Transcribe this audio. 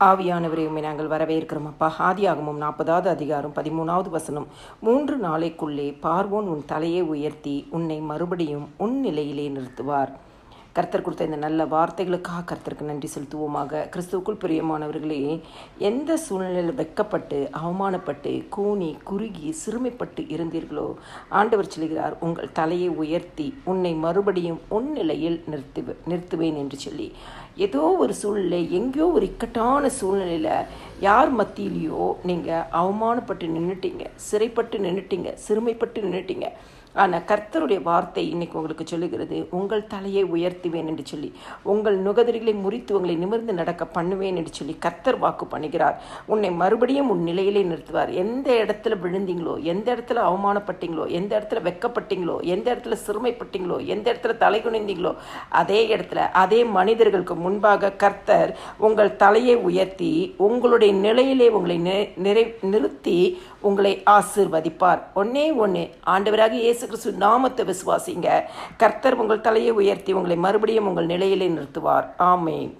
ஆவியானவரை உண்மை நாங்கள் வரவேற்கிறோம். அப்பா ஆதியாகமும் நாற்பதாவது அதிகாரம் பதிமூணாவது வசனம். மூன்று நாளைக்குள்ளே பார்வோன் உன் தலையை உயர்த்தி உன்னை மறுபடியும் உன் நிலையிலே நிறுத்துவார். கர்த்தர் கொடுத்த இந்த நல்ல வார்த்தைகளுக்காக கர்த்தருக்கு நன்றி செலுத்துவோமாக. கிறிஸ்துவுக்குள் பிரியமானவர்களே எந்த சூழ்நிலையில் வெட்கப்பட்டு அவமானப்பட்டு கூனி குறுகி சிறுமைப்பட்டு இருந்தீர்களோ ஆண்டவர் சொல்கிறார் உங்கள் தலையை உயர்த்தி உன்னை மறுபடியும் உன் நிலையில் நிறுத்து நிறுத்துவேன் என்று சொல்லி. ஏதோ ஒரு சூழ்நிலை எங்கேயோ ஒரு இக்கட்டான சூழ்நிலையில் யார் மத்தியிலையோ நீங்கள் அவமானப்பட்டு நின்றுட்டீங்க சிறைப்பட்டு நின்றுட்டீங்க சிறுமைப்பட்டு நின்றுட்டீங்க ஆனால் கர்த்தருடைய வார்த்தை இன்னைக்கு உங்களுக்கு சொல்லுகிறது உங்கள் தலையை உயர்த்துவேன் என்று சொல்லி உங்கள் நுகதிரிகளை முறித்து உங்களை நிமிர்ந்து நடக்க பண்ணுவேன் என்று சொல்லி கர்த்தர் வாக்கு பண்ணுகிறார். உன்னை மறுபடியும் உன் நிலையிலே நிறுத்துவார். எந்த இடத்துல விழுந்தீங்களோ எந்த இடத்துல அவமானப்பட்டீங்களோ எந்த இடத்துல வெக்கப்பட்டீங்களோ எந்த இடத்துல சிறுமைப்பட்டீங்களோ எந்த இடத்துல தலை குனிந்தீங்களோ அதே இடத்துல அதே மனிதர்களுக்கு முன்பாக கர்த்தர் உங்கள் தலையை உயர்த்தி உங்களுடைய நிலையிலே உங்களை நிறை நிறுத்தி உங்களை ஆசீர்வதிப்பார். ஒன்னே ஒன்று ஆண்டவராக இயேசு கிறிஸ்து நாமத்தை விசுவாசிங்க. கர்த்தர் உங்கள் தலையை உயர்த்தி உங்களை மறுபடியும் உங்கள் நிலையிலே நிறுத்துவார். ஆமேன்.